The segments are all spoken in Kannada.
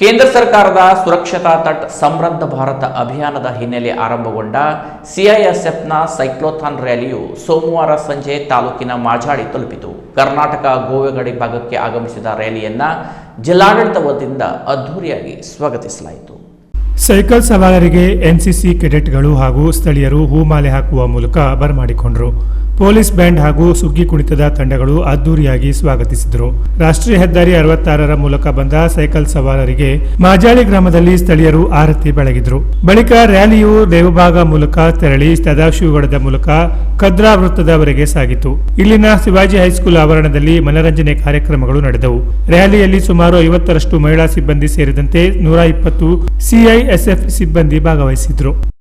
ಕೇಂದ್ರ ಸರ್ಕಾರದ ಸುರಕ್ಷತಾ ತಟ್ ಸಮೃದ್ಧ ಭಾರತ ಅಭಿಯಾನದ ಹಿನ್ನೆಲೆ ಆರಂಭಗೊಂಡ ಸಿಐಎಸ್ಎಫ್ನ ಸೈಕ್ಲೋಥಾನ್ ರ್ಯಾಲಿಯು ಸೋಮವಾರ ಸಂಜೆ ತಾಲೂಕಿನ ಮಾಜಾಡಿ ತಲುಪಿತು. ಕರ್ನಾಟಕ ಗೋವೆಗಡಿ ಭಾಗಕ್ಕೆ ಆಗಮಿಸಿದ ರ್ಯಾಲಿಯನ್ನ ಜಿಲ್ಲಾಡಳಿತ ವತಿಯಿಂದ ಅದ್ಧೂರಿಯಾಗಿ ಸ್ವಾಗತಿಸಲಾಯಿತು. ಸೈಕಲ್ ಸವಾರರಿಗೆ ಎನ್ಸಿಸಿ ಕೆಡೆಟ್ಗಳು ಹಾಗೂ ಸ್ಥಳೀಯರು ಹೂಮಾಲೆ ಹಾಕುವ ಮೂಲಕ ಬರಮಾಡಿಕೊಂಡರು. ಪೊಲೀಸ್ ಬ್ಯಾಂಡ್ ಹಾಗೂ ಸುಗ್ಗಿ ಕುಣಿತದ ತಂಡಗಳು ಅದ್ದೂರಿಯಾಗಿ ಸ್ವಾಗತಿಸಿದರು. ರಾಷ್ಟ್ರೀಯ ಹೆದ್ದಾರಿ ಅರವತ್ತಾರರ ಮೂಲಕ ಬಂದ ಸೈಕಲ್ ಸವಾರರಿಗೆ ಮಾಜಾಳಿ ಗ್ರಾಮದಲ್ಲಿ ಸ್ಥಳೀಯರು ಆರತಿ ಬೆಳಗಿದ್ರು. ಬಳಿಕ ರ್ಯಾಲಿಯು ದೇವಭಾಗ ಮೂಲಕ ತೆರಳಿ ಸದಾಶಿವಗಡದ ಮೂಲಕ ಕದ್ರಾ ವೃತ್ತದವರೆಗೆ ಸಾಗಿತು. ಇಲ್ಲಿನ ಶಿವಾಜಿ ಹೈಸ್ಕೂಲ್ ಆವರಣದಲ್ಲಿ ಮನರಂಜನೆ ಕಾರ್ಯಕ್ರಮಗಳು ನಡೆದವು. ರ್ಯಾಲಿಯಲ್ಲಿ ಸುಮಾರು ಐವತ್ತರಷ್ಟು ಮಹಿಳಾ ಸಿಬ್ಬಂದಿ ಸೇರಿದಂತೆ ನೂರ ಇಪ್ಪತ್ತು ಸಿಐಎಸ್ಎಫ್ ಸಿಬ್ಬಂದಿ ಭಾಗವಹಿಸಿದ್ರು.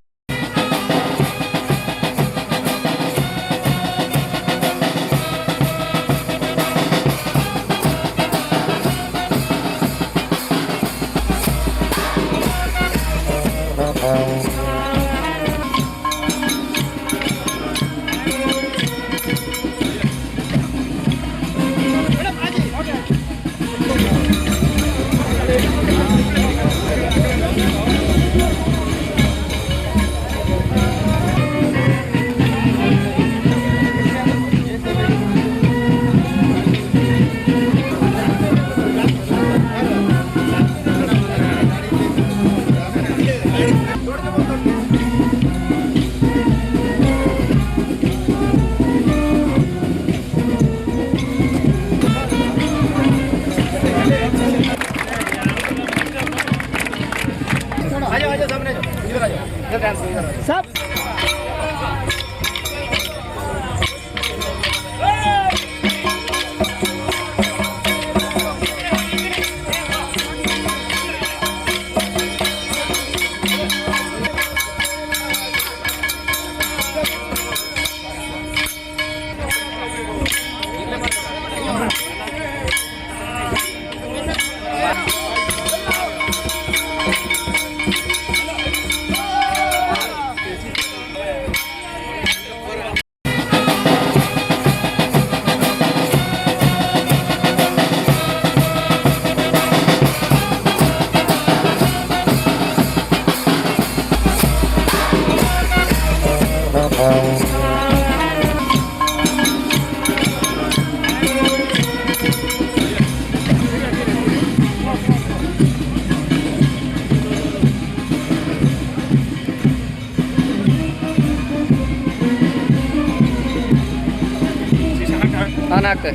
ನಾಲ್ಕು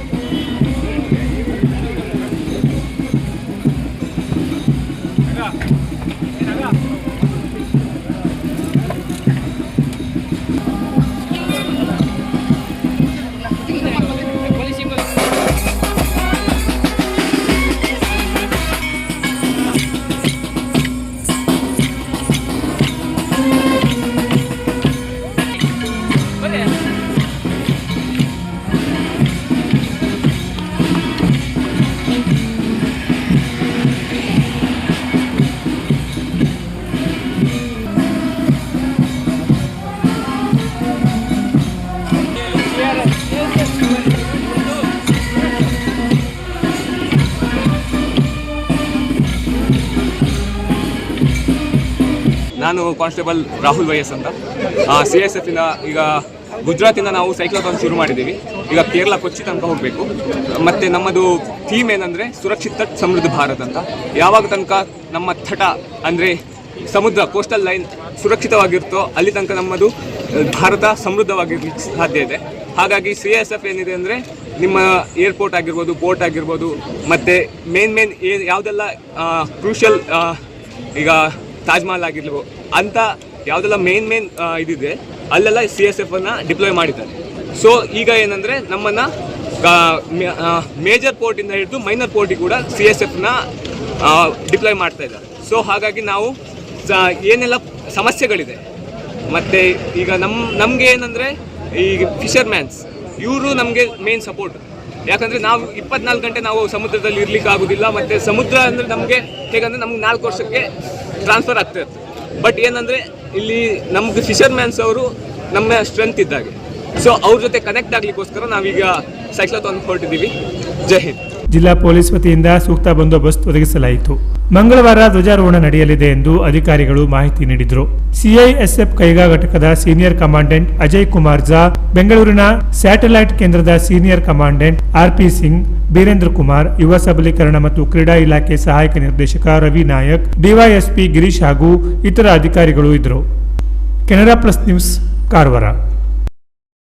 ನಾನು ಕಾನ್ಸ್ಟೇಬಲ್ ರಾಹುಲ್ ವೈ ಎಸ್ ಅಂತ ಸಿ ಎಸ್ ಇಂದ ಈಗ ಗುಜರಾತಿಂದ ನಾವು ಸೈಕ್ಲೋಥಾನ್ ಶುರು ಮಾಡಿದ್ದೀವಿ. ಈಗ ಕೇರಳ ಕೊಚ್ಚಿ ತನಕ ಹೋಗಬೇಕು. ಮತ್ತು ನಮ್ಮದು ಥೀಮ್ ಏನಂದರೆ ಸುರಕ್ಷಿತ ಸಮೃದ್ಧ ಭಾರತ ಅಂತ. ಯಾವಾಗ ತನಕ ನಮ್ಮ ತಟ ಅಂದರೆ ಸಮುದ್ರ ಕೋಸ್ಟಲ್ ಲೈನ್ ಸುರಕ್ಷಿತವಾಗಿರುತ್ತೋ ಅಲ್ಲಿ ತನಕ ನಮ್ಮದು ಭಾರತ ಸಮೃದ್ಧವಾಗಿರ್ಲಿಕ್ಕೆ ಸಾಧ್ಯ ಇದೆ. ಹಾಗಾಗಿ ಸಿ ಎಸ್ ಎಫ್ ಏನಿದೆ ಅಂದರೆ ನಿಮ್ಮ ಏರ್ಪೋರ್ಟ್ ಆಗಿರ್ಬೋದು ಪೋರ್ಟ್ ಆಗಿರ್ಬೋದು, ಮತ್ತು ಮೇನ್ ಮೇನ್ ಏ, ಯಾವುದೆಲ್ಲ ಕ್ರೂಷಿಯಲ್ ಈಗ ತಾಜ್ ಮಹಲ್ ಆಗಿರ್ಲಿ ಅಂತ ಯಾವುದೆಲ್ಲ ಮೇನ್ ಮೇನ್ ಇದಿದೆ, ಅಲ್ಲೆಲ್ಲ ಸಿ ಎಸ್ ಎಫ್ ಅನ್ನು ಡಿಪ್ಲೋಯ್ ಮಾಡಿದ್ದಾರೆ. ಸೊ ಈಗ ಏನಂದರೆ ನಮ್ಮನ್ನು ಮೇಜರ್ ಪೋರ್ಟಿಂದ ಹಿಡಿದು ಮೈನರ್ ಪೋರ್ಟಿಗೆ ಕೂಡ ಸಿ ಎಸ್ ಎಫ್ನ ಡಿಪ್ಲೋಯ್ ಮಾಡ್ತಾ ಇದ್ದಾರೆ. ಸೊ ಹಾಗಾಗಿ ನಾವು ಏನೆಲ್ಲ ಸಮಸ್ಯೆಗಳಿದೆ, ಮತ್ತು ಈಗ ನಮ್ಮ ನಮಗೆ ಏನಂದರೆ ಈ ಫಿಶರ್ಮ್ಯಾನ್ಸ್ ಇವರು ನಮಗೆ ಮೇನ್ ಸಪೋರ್ಟ್ ಯಾಕಂದರೆ ನಾವು ಇಪ್ಪತ್ನಾಲ್ಕು ಗಂಟೆ ನಾವು ಸಮುದ್ರದಲ್ಲಿ ಇರ್ಲಿಕ್ಕೆ ಆಗೋದಿಲ್ಲ ಮತ್ತು ಸಮುದ್ರ ಅಂದರೆ ನಮಗೆ ಹೇಗಂದ್ರೆ ನಮ್ಗೆ ನಾಲ್ಕು ವರ್ಷಕ್ಕೆ ಟ್ರಾನ್ಸ್ಫರ್ ಆಗ್ತಾ ಇತ್ತು. ಬಟ್ ಏನಂದರೆ, ಇಲ್ಲಿ ನಮ್ಗೆ ಫಿಶರ್ಮ್ಯಾನ್ಸ್ ಅವರು ನಮ್ಮ ಸ್ಟ್ರೆಂತ್ ಇದ್ದಾಗೆ. ಸೊ ಅವ್ರ ಜೊತೆ ಕನೆಕ್ಟ್ ಆಗ್ಲಿಕ್ಕೋಸ್ಕರ ನಾವೀಗ ಸೈಕ್ಲೋಥಾನ್ ಹೊರಟಿದ್ದೀವಿ ಜೈ ಹಿಂದ್. ಜಿಲ್ಲಾ ಪೊಲೀಸ್ ವತಿಯಿಂದ ಸೂಕ್ತ ಬಂದೋಬಸ್ತ್ ಒದಗಿಸಲಾಯಿತು. ಮಂಗಳವಾರ ಧ್ವಜಾರೋಹಣ ನಡೆಯಲಿದೆ ಎಂದು ಅಧಿಕಾರಿಗಳು ಮಾಹಿತಿ ನೀಡಿದರು. ಸಿಐಎಸ್ಎಫ್ ಕೈಗಾ ಘಟಕದ ಸೀನಿಯರ್ ಕಮಾಂಡೆಂಟ್ ಅಜಯ್ ಕುಮಾರ್ ಝಾ ಬೆಂಗಳೂರಿನ ಸ್ಯಾಟಲೈಟ್ ಕೇಂದ್ರದ senior commandant RP Singh, Birendra Kumar, ಯುವ ಸಬಲೀಕರಣ ಮತ್ತು ಕ್ರೀಡಾ ಇಲಾಖೆ ಸಹಾಯಕ ನಿರ್ದೇಶಕ ರವಿ ನಾಯಕ್, ಡಿವೈಎಸ್ಪಿ ಗಿರೀಶ್ ಹಾಗೂ ಇತರ ಅಧಿಕಾರಿಗಳು ಇದ್ದರು. Canara plus news, Karwar.